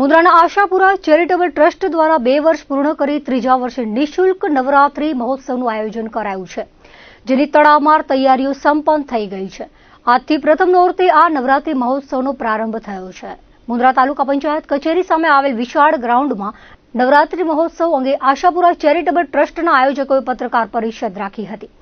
મુદ્રાના Ashapura charitable trust દ્વારા બે વર્ષ પૂર્ણ કરી ત્રીજા વર્ષે નિઃશુલ્ક નવરાત્રી મહોત્સવનું આયોજન કરાયું છે, જેની તડામાર તૈયારીઓ સંપન્ન થઈ ગઈ છે. આજથી પ્રથમ નોરતે આ નવરાત્રી મહોત્સવનો પ્રારંભ થયો છે. મુન્દ્રા તાલુકા પંચાયત કચેરી સામે આવેલ વિશાળ ગ્રાઉન્ડમાં નવરાત્રી મહોત્સવ અંગે આશાપુરા ચેરિટેબલ ટ્રસ્ટના આયોજકોએ પત્રકાર પરિષદ રાખી હતી.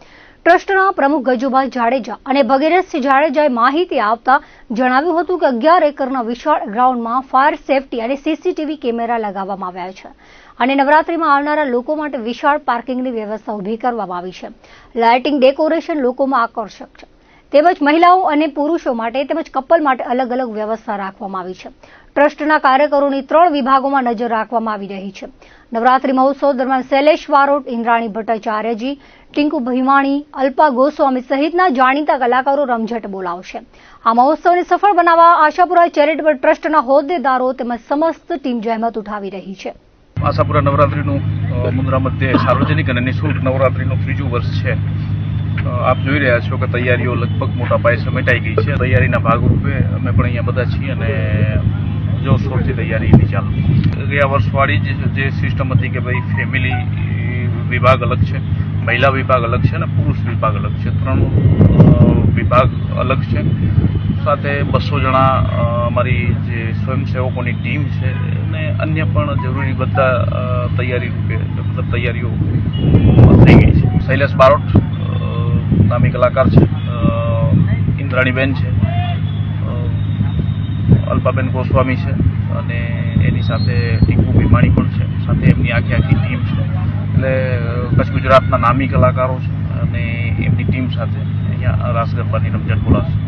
ટ્રસ્ટના પ્રમુખ ગજુભાઈ જાડેજા અને ભગીરથસિંહ જાડેજાએ માહિતી આપતા જણાવ્યું હતું કે અગિયાર એકરના વિશાળ ગ્રાઉન્ડમાં ફાયર સેફટી અને સીસીટીવી કેમેરા લગાવવામાં આવ્યા છે અને નવરાત્રીમાં આવનારા લોકો માટે વિશાળ પાર્કિંગની વ્યવસ્થા ઊભી કરવામાં આવી છે. લાઇટિંગ ડેકોરેશન લોકોમાં આકર્ષક છે. તેમજ મહિલાઓ અને પુરુષો માટે તેમજ કપલ માટે અલગ અલગ વ્યવસ્થા રાખવામાં આવી છે. ટ્રસ્ટના કાર્યકરોની ત્રણ વિભાગોમાં નજર રાખવામાં આવી રહી છે. નવરાત્રી મહોત્સવ દરમિયાન શૈલેષ વારોટ ઇન્દ્રાણી ભટ્ટાચાર્યજી ટિંકુ ભીમાણી અલ્પા ગોસ્વામી સહિતના જાણીતા કલાકારો રમઝટ બોલાવશે. આ મહોત્સવને સફળ બનાવવા આશાપુરા ચેરિટેબલ ટ્રસ્ટના હોદ્દેદારો તેમજ સમસ્ત ટીમ જહેમત ઉઠાવી રહી છે. આશાપુરા નવરાત્રીનું અ, મુન્દ્રા મધ્યે સાર્વજનિક અને નિઃશુલ્ક નવરાત્રીનું ત્રીજું વર્ષ છે. આપ જોઈ રહ્યા છો કે તૈયારીઓ લગભગ મોટા પાયે સમેટાઈ ગઈ છે. તૈયારીના ભાગરૂપે અમે પણ અહીંયા બધા છીએ અને જોરશોરથી તૈયારીની ચાલુ. ગયા વર્ષવાળી જ સિસ્ટમ હતી કે ભાઈ ફેમિલી વિભાગ અલગ છે, મહિલા વિભાગ અલગ છે અને પુરુષ વિભાગ અલગ છે. ત્રણ વિભાગ અલગ છે. સાથે બસો જણા અમારી જે સ્વયંસેવકોની ટીમ છે અને અન્ય પણ જરૂરી બધા તૈયારી રૂપે, મતલબ તૈયારીઓ થઈ ગઈ છે. શૈલેષ બારોટ નામી કલાકાર છે ઇન્દ્રાણીબેન છે અલ્પાબેન ગોસ્વામી છે અને એની સાથે ટીકુ ભીમાણી પણ છે, સાથે એમની આખી આખી ટીમ છે. એટલે કચ્છ ગુજરાતના નામી કલાકારો છે અને એમની ટીમ સાથે અહીંયા રાસ ગરબાની રમઝટ બોલાશે.